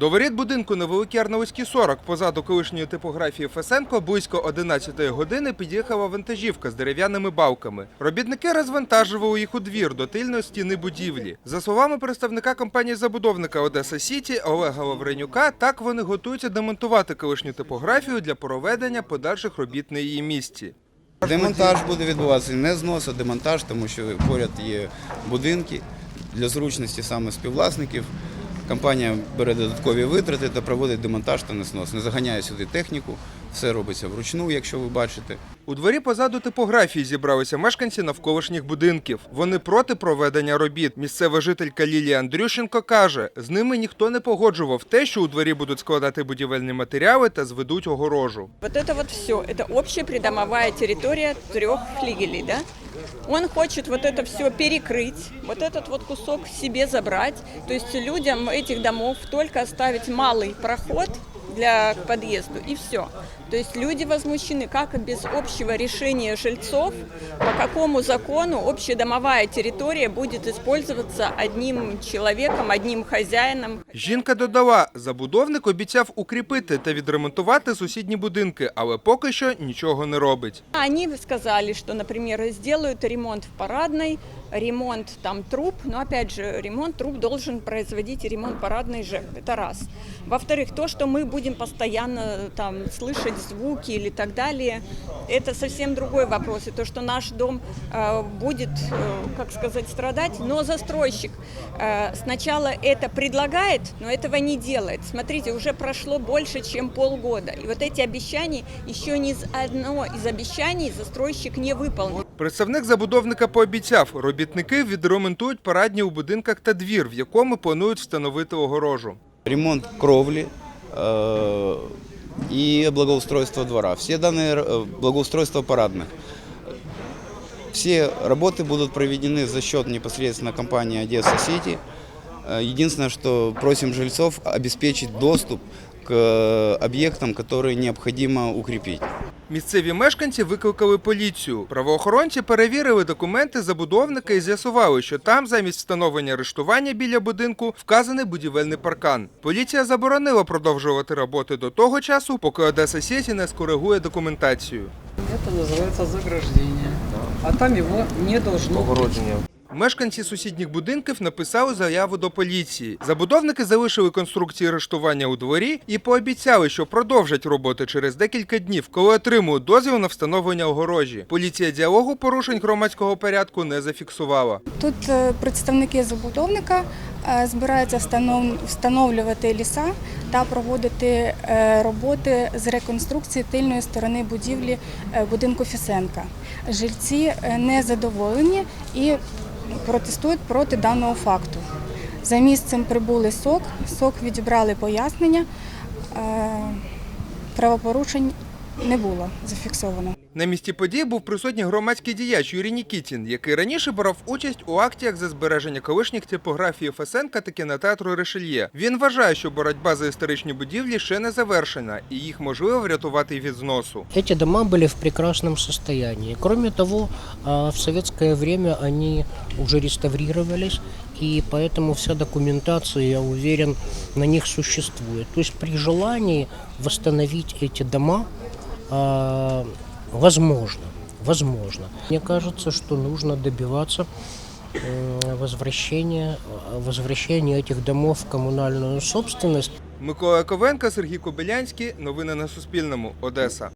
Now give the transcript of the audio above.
До воріт будинку на Великій Арнаутській 40 позаду колишньої типографії Фесенко близько 11 години під'їхала вантажівка з дерев'яними балками. Робітники розвантажували їх у двір до тильної стіни будівлі. За словами представника компанії-забудовника Одеса Сіті Олега Лавренюка, так вони готуються демонтувати колишню типографію для проведення подальших робіт на її місці. Демонтаж буде відбуватися не знос, а демонтаж, тому що поряд є будинки для зручності саме співвласників. Компанія бере додаткові витрати та проводить демонтаж та неснос. Не заганяє сюди техніку, все робиться вручну, якщо ви бачите. У дворі позаду типографії зібралися мешканці навколишніх будинків. Вони проти проведення робіт. Місцева жителька Лілія Андрющенко каже, з ними ніхто не погоджував те, що у дворі будуть складати будівельні матеріали та зведуть огорожу. Вот это вот все, это общая придомовая территория трех флигелей, да? Он хочет вот это все перекрыть, вот этот вот кусок себе забрать. То есть людям этих домов только оставить малый проход для к подъезду и все. То есть люди возмущены, как без общего решения жильцов, по какому закону общедомовая территория будет использоваться одним человеком, одним хозяином. Жінка додала, забудовник обіцяв укріпити та відремонтувати сусідні будинки, але поки що нічого не робить. Они сказали, что, например, сделают ремонт в парадной, ремонт там труб, но опять же, ремонт труб должен производить ремонт парадной ЖЭК, это раз. Во-вторых, то, что мы будем постоянно там слышать звуки или так далее, это совсем другой вопрос. И то, что наш дом э, будет, э, как сказать, страдать, но застройщик э, сначала это предлагает, но этого не делает. Смотрите, уже прошло больше, чем полгода. И вот эти обещания, еще ни одно из обещаний застройщик не выполнил. Представник забудовника пообіцяв, робітники відремонтують парадні у будинках та двір, в якому планують встановити огорожу. Ремонт кровли э, и благоустройство двора. Все данные э, благоустройства парадных. Все работы будут проведены за счет непосредственно компании Одесса Сити. Э, Единственное, что просим жильцов обеспечить доступ к э, объектам, которые необходимо укрепить. Місцеві мешканці викликали поліцію. Правоохоронці перевірили документи забудовника і з'ясували, що там замість встановлення арештування біля будинку вказаний будівельний паркан. Поліція заборонила продовжувати роботи до того часу, поки Одеса Сіті не скоригує документацію. Это называется заграждение. А там его не должно быть. Мешканці сусідніх будинків написали заяву до поліції. Забудовники залишили конструкції арештування у дворі і пообіцяли, що продовжать роботи через декілька днів, коли отримують дозвіл на встановлення огорожі. Поліція діалогу порушень громадського порядку не зафіксувала. Тут е, представники забудовника е, збираються встановлювати ліса та проводити е, роботи з реконструкції тильної сторони будівлі будинку Фісенка. Жильці не задоволені і протестують проти даного факту. За місцем прибули СОК, СОК відібрали пояснення, е, правопорушень не було зафіксовано. На місці події був присутній громадський діяч Юрій Нікітін, який раніше брав участь у акціях за збереження колишніх типографії Фесенка та кінотеатру Решельє. Він вважає, що боротьба за історичні будівлі ще не завершена, і їх можливо врятувати від зносу. Эти дома были в прекрасном состоянии. Кроме того, а, в советское время они уже реставрировались, и поэтому вся документация, я уверен, на них существует. То есть при желании восстановить эти дома а, возможно. Возможно. Мне кажется, что нужно добиваться возвращения, возвращения этих домов в коммунальную собственность. Микола Ковенко, Сергій Кобилянський. Новини на Суспільному. Одеса.